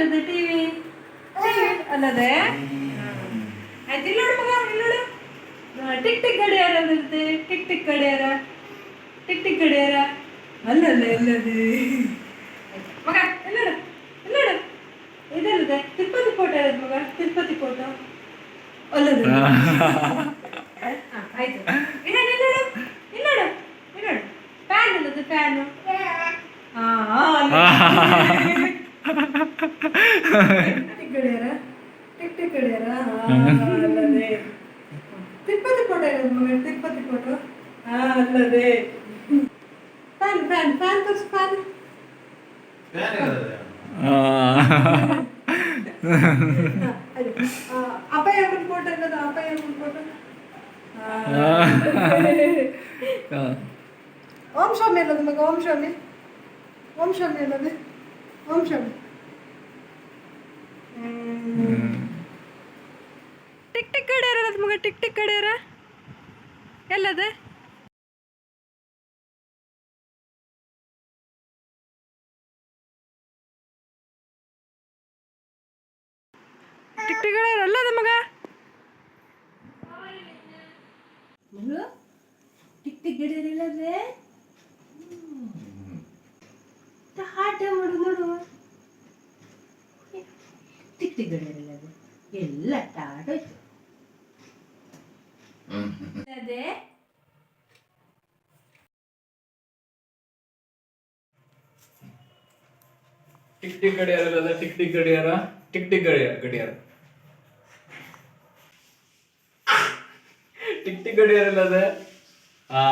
ಅಲ್ಲದೆ ಟಿವಿ ಅಲ್ಲದೆ ಆಯ್ತು ಇಲ್ಲಿ ನೋಡು ಮಗ ಇಲ್ಲಿ ನೋಡು. ಟಿಕ್ ಟಿಕ್ ಗಡಿಯಾರ ಅಲ್ಲದೆ ಟಿಕ್ ಟಿಕ್ ಗಡಿಯಾರ. ಟಿಕ್ ಟಿಕ್ ಗಡಿಯಾರ. ಅಲ್ಲದೆ ಅಲ್ಲದೆ. ಮಗ ಇಲ್ಲಿ ನೋಡು ಇಲ್ಲಿ ನೋಡು. ಇದಲ್ಲದೆ ತಿರುಪತಿ ಫೋಟೋ ಇರೋದು ಮಗ ತಿರುಪತಿ ಫೋಟೋ ಅಲ್ಲದೆ. ಹಾ, ಆಯ್ತು ಇನ್ನೊಂದು ಇಲ್ಲಿ ನೋಡು ಇಲ್ಲಿ ನೋಡು ಇಲ್ಲಿ ನೋಡು. ಫ್ಯಾನ್ ಅಲ್ಲದೆ ಫ್ಯಾನು ಹಾ ತಿರುಪತಿ ಮಗ ತಿರುಪತಿ ಫೋಟೋ ಹಾ ಅಲ್ಲದೆ. ಫ್ಯಾನ್ ಫ್ಯಾನ್ ಫ್ಯಾನ್ ತೋರಿಸು ಫ್ಯಾನ್ ಫೋಟೋ ಇರೋದು ಅಪ್ಪಯ್ಯ ಅಮ್ಮನ ಫೋಟೋ ಓಂ ಸ್ವಾಮಿ ಅಲ್ಲದು ಮಗ ಓಂ ಸ್ವಾಮಿ. ಓಂ ಸ್ವಾಮಿ ಅಲ್ಲದೆ ಓಂ ಟಿಕ್ ಟಿಕ್ ಗಡಿಯಾರ ಅಲ್ಲದ ಮಗ ಟಿಕ್ ಟಿಕ್ ಗಡಿಯಾರ ಎಲ್ಲದೆ ಟಿಕ್ ಟಿಕ್ ಗಡಿಯಾರ ಅಲ್ಲದ ಮಗ ಟಿಕ್ ಟಿಕ್ ಟಿಕ್ ಟಿಕ್ ಗಡಿಯಾರ ಇಲ್ಲದೆ ಎಲ್ಲ ಟಾಟೋಯ್ತು ಅದೇ. ಟಿಕ್ ಟಿಕ್ ಗಡಿಯಾರ ಇಲ್ಲದ ಟಿಕ್ ಟಿಕ್ ಗಡಿಯಾರ? ಟಿಕ್ ಟಿಕ್ ಗಡಿಯಾರ ಗಡಿಯಾರ. ಟಿಕ್ ಟಿಕ್ ಗಡಿಯಾರ ಇಲ್ಲದ ಆ